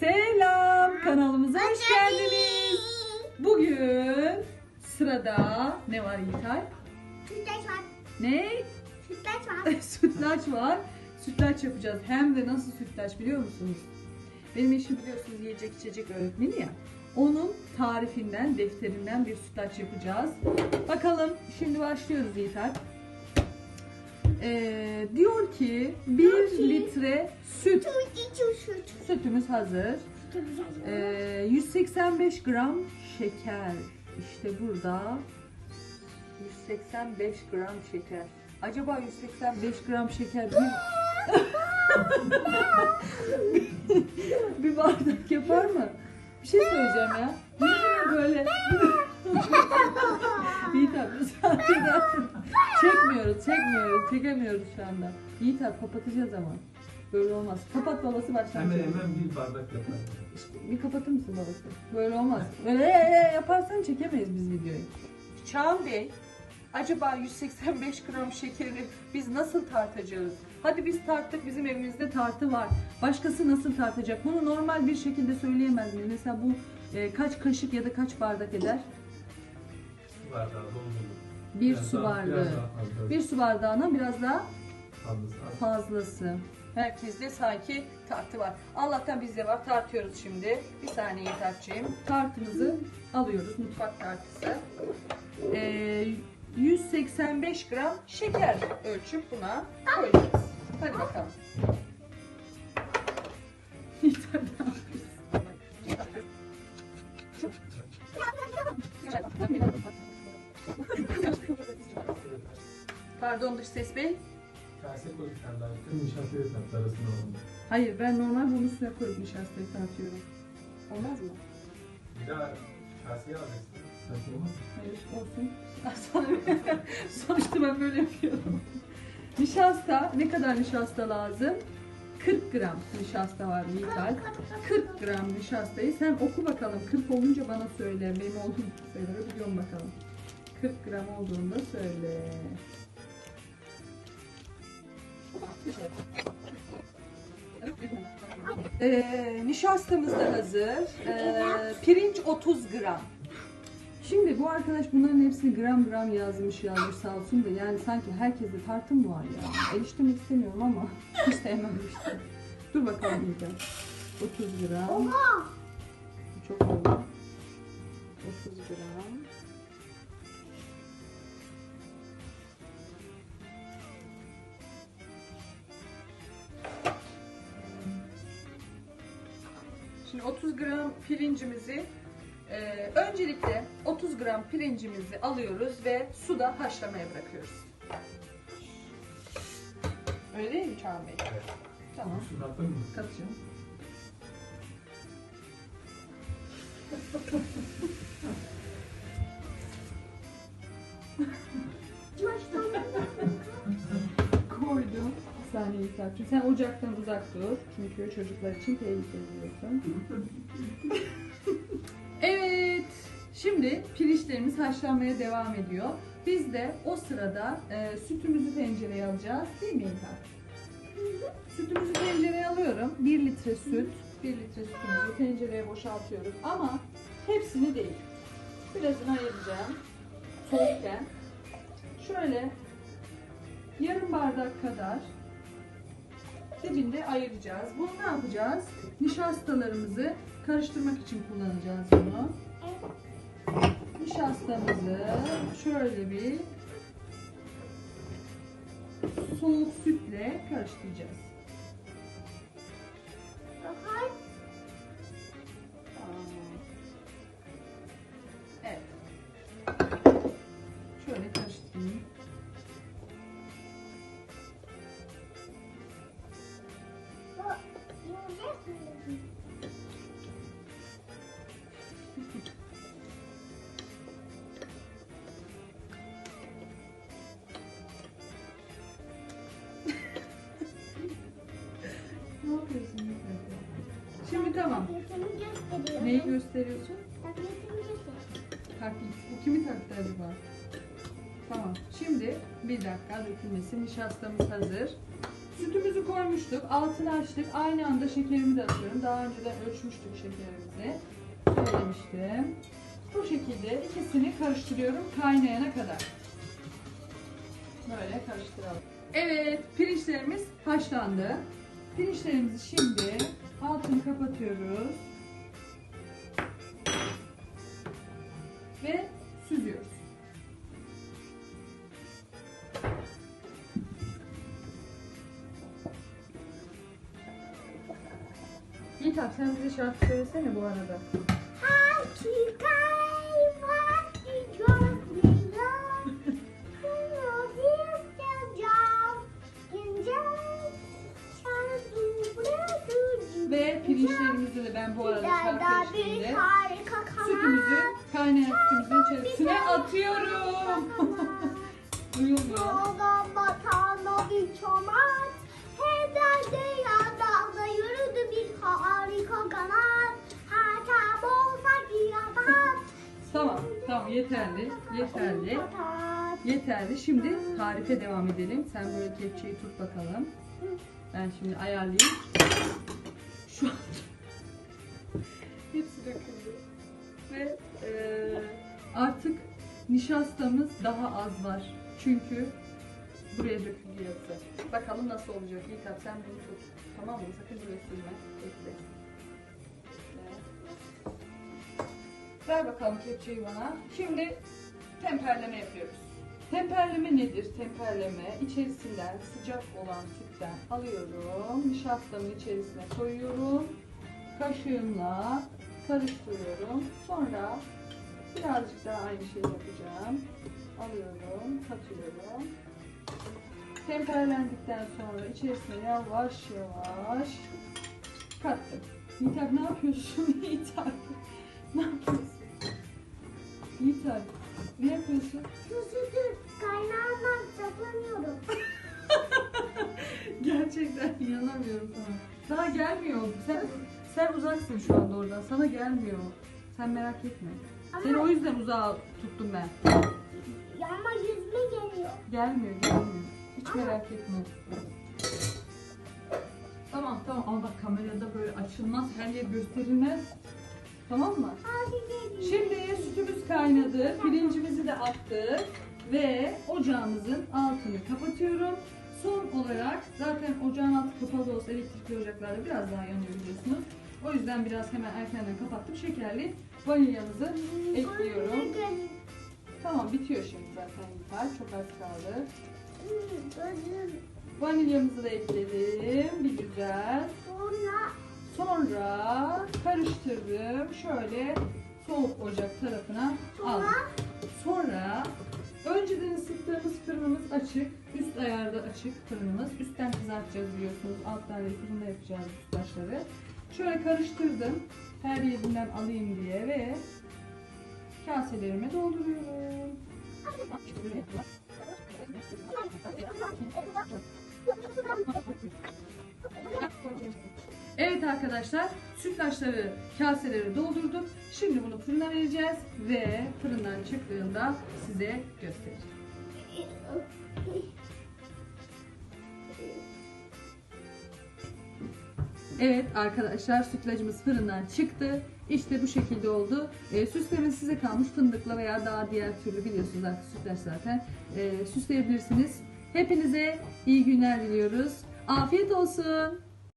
Selam kanalımıza hoş geldiniz. Bugün sırada ne var İlkay? Sütlaç var. Ne? Sütlaç var. sütlaç var. Sütlaç yapacağız. Hem de nasıl sütlaç biliyor musunuz? Benim eşim biliyorsunuz yiyecek içecek öğretmeni ya. Onun tarifinden, defterinden bir sütlaç yapacağız. Bakalım şimdi başlıyoruz Yiğiter. Ee, diyor ki 1 litre süt. Sütümüz hazır. Ee, 185 gram şeker. İşte burada 185 gram şeker. Acaba 185 gram şeker bir, bir bardak yapar mı? Bir şey söyleyeceğim ya. Niye böyle? İyi tabii. Saatinde çekmiyoruz, çekmiyoruz, çekemiyoruz şu anda. İyi tabii kapatacağız ama. Böyle olmaz. Kapat babası Hemen başlayacak. hemen bir bardak yapar. İşte bir kapatır mısın babası? Böyle olmaz. Böyle ee, yaparsan çekemeyiz biz videoyu. Çağan Bey, acaba 185 gram şekeri biz nasıl tartacağız? Hadi biz tarttık, bizim evimizde tartı var. Başkası nasıl tartacak? Bunu normal bir şekilde söyleyemez miyiz? Mesela bu e, kaç kaşık ya da kaç bardak eder? Su bardağı doldurur. Bir Biraz su daha- bardağı. Biraz. Bir su bardağına biraz daha fazlası. az. fazlası. Herkeste sanki tartı var. Allah'tan bizde var. Tartıyoruz şimdi. Bir saniye tartacağım. Tartımızı alıyoruz. Mutfak tartısı. Ee, 185 gram şeker ölçüp buna koyacağız. Hadi bakalım. Dış ses bey. Kase koy bir tane daha. Bütün nişastayı tatlı arasında oldu. Hayır ben normal bunun üstüne koyup nişastayı tartıyorum. Olmaz mı? Bir daha kaseyi alacaksın. Sanki olmaz mı? Hayır olsun. Sana- Sonuçta ben böyle yapıyorum. Nişasta ne kadar nişasta lazım? 40 gram nişasta var Yiğital. 40 gram nişastayı sen oku bakalım. 40 olunca bana söyle. Benim olduğum sayıları biliyorum bakalım. 40 gram olduğunda söyle. Ee, nişastamız da hazır. Ee, pirinç 30 gram. Şimdi bu arkadaş bunların hepsini gram gram yazmış yazmış sağ olsun da yani sanki herkeste tartım var ya. Eleştirmek istemiyorum ama hiç sevmem işte. Dur bakalım bir de. 30 gram. Çok oldu. Şimdi 30 gram pirincimizi e, öncelikle 30 gram pirincimizi alıyoruz ve suda haşlamaya bırakıyoruz. Öyle değil mi Çağan Bey? Evet. Tamam. Şunu attın mı? Katacağım. Koydum. Saniye İsa'cığım. Sen ocaktan uzak dur. Çünkü çocuklar için tehlikeli diyorsun. evet. Şimdi pirinçlerimiz haşlanmaya devam ediyor. Biz de o sırada e, sütümüzü tencereye alacağız. Değil mi İlkay? Sütümüzü tencereye alıyorum. 1 litre süt. 1 litre sütümüzü tencereye boşaltıyoruz. Ama hepsini değil. Birazını ayıracağım. Soğukken. Şöyle yarım bardak kadar dibinde ayıracağız. Bunu ne yapacağız? Nişastalarımızı karıştırmak için kullanacağız bunu. Nişastamızı şöyle bir soğuk sütle karıştıracağız. Tabletimi gösteriyorum. Neyi gösteriyorsun? Tabletimi gösteriyorum. Taklit. Bu kimi taktı acaba? Tamam. Şimdi bir dakika dökülmesi. Nişastamız hazır. Sütümüzü koymuştuk. Altını açtık. Aynı anda şekerimi de atıyorum. Daha önceden ölçmüştük şekerimizi. Söylemiştim. Bu şekilde ikisini karıştırıyorum kaynayana kadar. Böyle karıştıralım. Evet, pirinçlerimiz haşlandı. Pirinçlerimizi şimdi altını kapatıyoruz. Abi sen bize şarkı söylesene bu arada. Ve pirinçlerimizi de ben bu arada şarkı eşliğinde sütümüzü kaynayan sütümüzün içerisine atıyorum. Duyulmuyor. Tamam, tamam yeterli, yeterli, yeterli. Şimdi tarife devam edelim. Sen böyle kepçeyi tut bakalım. Ben şimdi ayarlayayım. Şu an hepsi döküldü. Ve eee, artık nişastamız daha az var. Çünkü buraya döküldü yazı. Bakalım nasıl olacak. İlk sen bunu tut. Tamam mı? Sakın buraya sürme. Bekle. Ver bakalım kepçeyi bana. Şimdi temperleme yapıyoruz. Temperleme nedir? Temperleme içerisinden sıcak olan sütten alıyorum. Nişastamın içerisine koyuyorum. Kaşığımla karıştırıyorum. Sonra birazcık daha aynı şeyi yapacağım. Alıyorum, katıyorum. Temperlendikten sonra içerisine yavaş yavaş kattım. Yiğit ne yapıyorsun abi? Ne yapıyorsun? Abi, ne yapıyorsun? Kaynağından saklanıyorum. Gerçekten inanamıyorum sana. Sana gelmiyor. Sen sen uzaksın şu anda oradan. Sana gelmiyor. Sen merak etme. Ama- Seni o yüzden uzağa tuttum ben. Ama yüzme geliyor. Gelmiyor, gelmiyor. Hiç merak etme. Tamam tamam ama bak kamerada böyle açılmaz, her yer gösterilmez. Tamam mı? Geliyor. Şimdi kaynadı, pirincimizi de attık ve ocağımızın altını kapatıyorum. Son olarak zaten ocağın altı kapalı olsa elektrikli ocaklarda biraz daha yanıyor biliyorsunuz. O yüzden biraz hemen erkenden kapattım. Şekerli vanilyamızı ekliyorum. Tamam bitiyor şimdi zaten yeter. Çok az kaldı. Vanilyamızı da ekledim. Bir güzel. Sonra Sonra karıştırdım. Şöyle soğuk ocak tarafına aldım. Sonra önceden ısıttığımız fırınımız açık. Üst ayarda açık fırınımız. Üstten kızartacağız biliyorsunuz. Alttan da fırında yapacağız üst başları. Şöyle karıştırdım. Her yerinden alayım diye ve kaselerime dolduruyorum. Arkadaşlar sütlaçları kaselere doldurduk. Şimdi bunu fırına vereceğiz ve fırından çıktığında size göstereceğim. Evet arkadaşlar sütlacımız fırından çıktı. İşte bu şekilde oldu. E, süsleme size kalmış fındıkla veya daha diğer türlü biliyorsunuz artık sütlaç zaten. E, süsleyebilirsiniz. Hepinize iyi günler diliyoruz. Afiyet olsun.